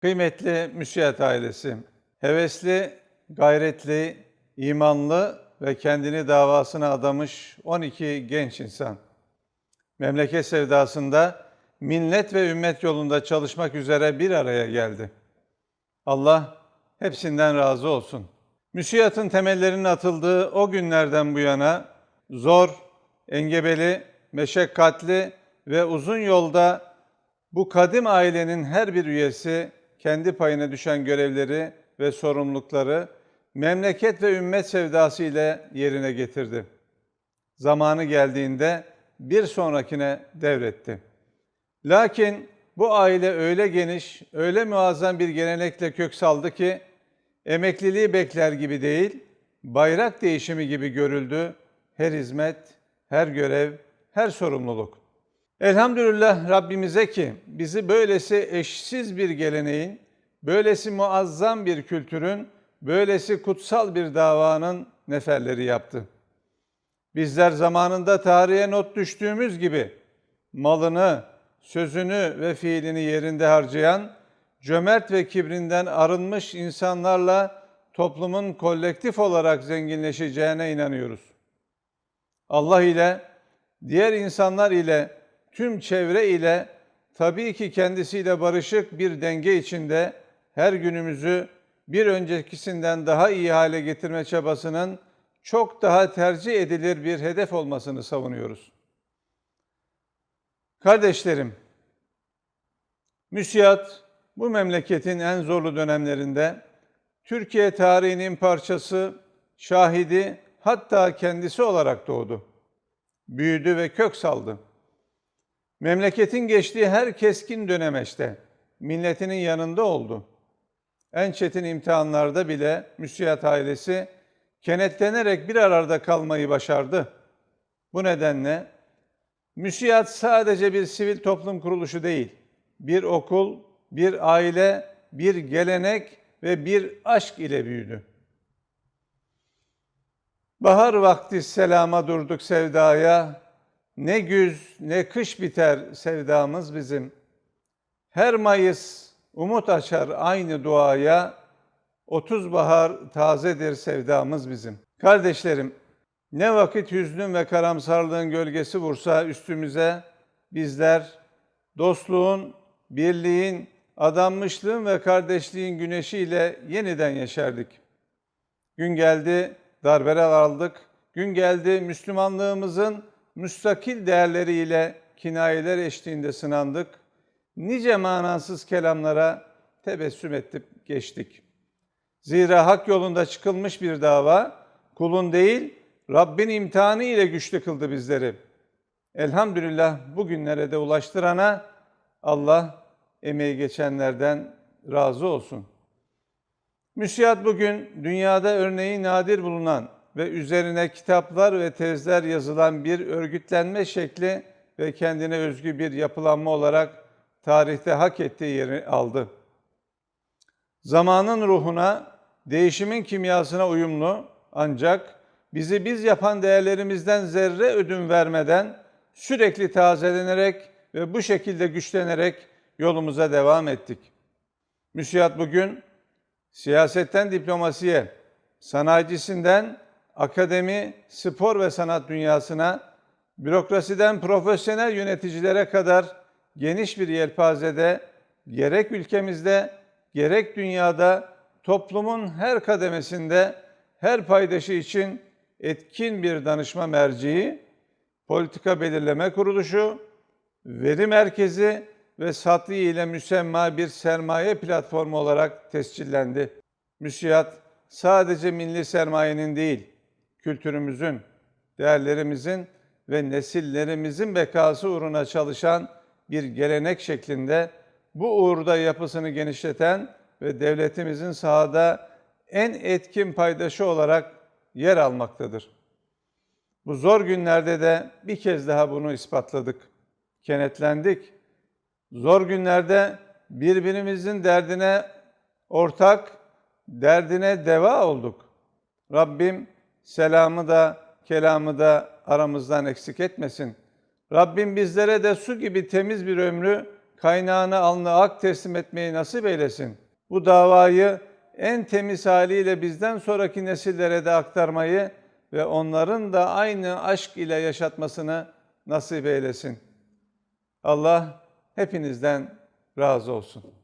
Kıymetli müsiyat ailesi, hevesli, gayretli, imanlı ve kendini davasına adamış 12 genç insan. Memleket sevdasında millet ve ümmet yolunda çalışmak üzere bir araya geldi. Allah hepsinden razı olsun. Müsiyatın temellerinin atıldığı o günlerden bu yana zor, engebeli, meşakkatli ve uzun yolda bu kadim ailenin her bir üyesi kendi payına düşen görevleri ve sorumlulukları memleket ve ümmet sevdası ile yerine getirdi. Zamanı geldiğinde bir sonrakine devretti. Lakin bu aile öyle geniş, öyle muazzam bir gelenekle kök saldı ki emekliliği bekler gibi değil, bayrak değişimi gibi görüldü her hizmet, her görev, her sorumluluk. Elhamdülillah Rabbimize ki bizi böylesi eşsiz bir geleneğin, böylesi muazzam bir kültürün, böylesi kutsal bir davanın neferleri yaptı. Bizler zamanında tarihe not düştüğümüz gibi malını, sözünü ve fiilini yerinde harcayan, cömert ve kibrinden arınmış insanlarla toplumun kolektif olarak zenginleşeceğine inanıyoruz. Allah ile, diğer insanlar ile, tüm çevre ile, tabii ki kendisiyle barışık bir denge içinde her günümüzü bir öncekisinden daha iyi hale getirme çabasının çok daha tercih edilir bir hedef olmasını savunuyoruz. Kardeşlerim, müsiyat bu memleketin en zorlu dönemlerinde Türkiye tarihinin parçası, şahidi hatta kendisi olarak doğdu. Büyüdü ve kök saldı. Memleketin geçtiği her keskin dönemeçte milletinin yanında oldu. En çetin imtihanlarda bile müsiyat ailesi kenetlenerek bir arada kalmayı başardı. Bu nedenle müsiyat sadece bir sivil toplum kuruluşu değil, bir okul, bir aile, bir gelenek ve bir aşk ile büyüdü. Bahar vakti selama durduk sevdaya, ne güz ne kış biter sevdamız bizim. Her Mayıs umut açar aynı duaya, otuz bahar tazedir sevdamız bizim. Kardeşlerim, ne vakit hüznün ve karamsarlığın gölgesi vursa üstümüze, bizler dostluğun, birliğin, adanmışlığın ve kardeşliğin güneşiyle yeniden yeşerdik. Gün geldi, darbeler aldık. Gün geldi, Müslümanlığımızın müstakil değerleriyle kinayeler eşliğinde sınandık. Nice manasız kelamlara tebessüm edip geçtik. Zira hak yolunda çıkılmış bir dava, kulun değil, Rabbin imtihanı ile güçlü kıldı bizleri. Elhamdülillah bugünlere de ulaştırana Allah emeği geçenlerden razı olsun. Müsiyat bugün dünyada örneği nadir bulunan ve üzerine kitaplar ve tezler yazılan bir örgütlenme şekli ve kendine özgü bir yapılanma olarak tarihte hak ettiği yeri aldı. Zamanın ruhuna, değişimin kimyasına uyumlu ancak bizi biz yapan değerlerimizden zerre ödün vermeden sürekli tazelenerek ve bu şekilde güçlenerek yolumuza devam ettik. Müsiyat bugün siyasetten diplomasiye, sanayicisinden akademi, spor ve sanat dünyasına, bürokrasiden profesyonel yöneticilere kadar geniş bir yelpazede gerek ülkemizde gerek dünyada toplumun her kademesinde her paydaşı için etkin bir danışma merciği, politika belirleme kuruluşu, veri merkezi ve satı ile müsemma bir sermaye platformu olarak tescillendi. Müsiyat sadece milli sermayenin değil, kültürümüzün, değerlerimizin ve nesillerimizin bekası uğruna çalışan bir gelenek şeklinde bu uğurda yapısını genişleten ve devletimizin sahada en etkin paydaşı olarak yer almaktadır. Bu zor günlerde de bir kez daha bunu ispatladık. Kenetlendik. Zor günlerde birbirimizin derdine ortak, derdine deva olduk. Rabbim selamı da, kelamı da aramızdan eksik etmesin. Rabbim bizlere de su gibi temiz bir ömrü kaynağını alnı ak teslim etmeyi nasip eylesin. Bu davayı en temiz haliyle bizden sonraki nesillere de aktarmayı ve onların da aynı aşk ile yaşatmasını nasip eylesin. Allah hepinizden razı olsun.